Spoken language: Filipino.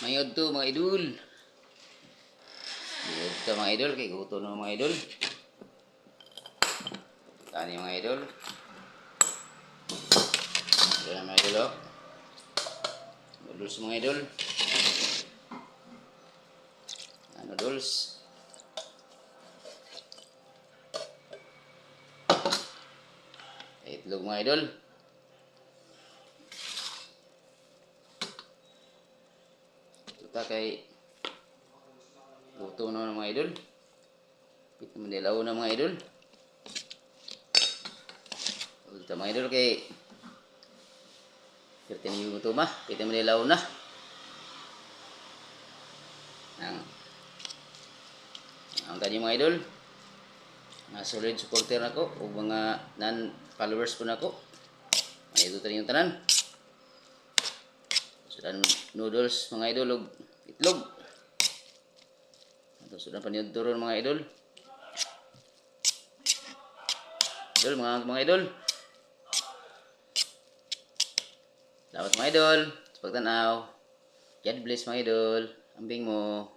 Mayod to mga idol. Mayod to mga idol. Kay guto na mga idol. Tani mga idol. Ito na mga idol oh. Noodles mga idol. Ah, Noodles. Itlog mga idol. Ito kay Luto na mga idol. Pit naman na mga idol. Ito mga idol kay na yung ito ma. Pit naman na. Ang ang kanyo mga idol. Mga solid supporter na ko o mga non-followers po na ko. Mga ito tayo yung tanan. Sudan noodles mga idol ug itlog. Ito sudan paniod turon mga idol. Idol mga mga idol. Dapat mga idol. Sa pagtanaw. God bless mga idol. Ambing mo.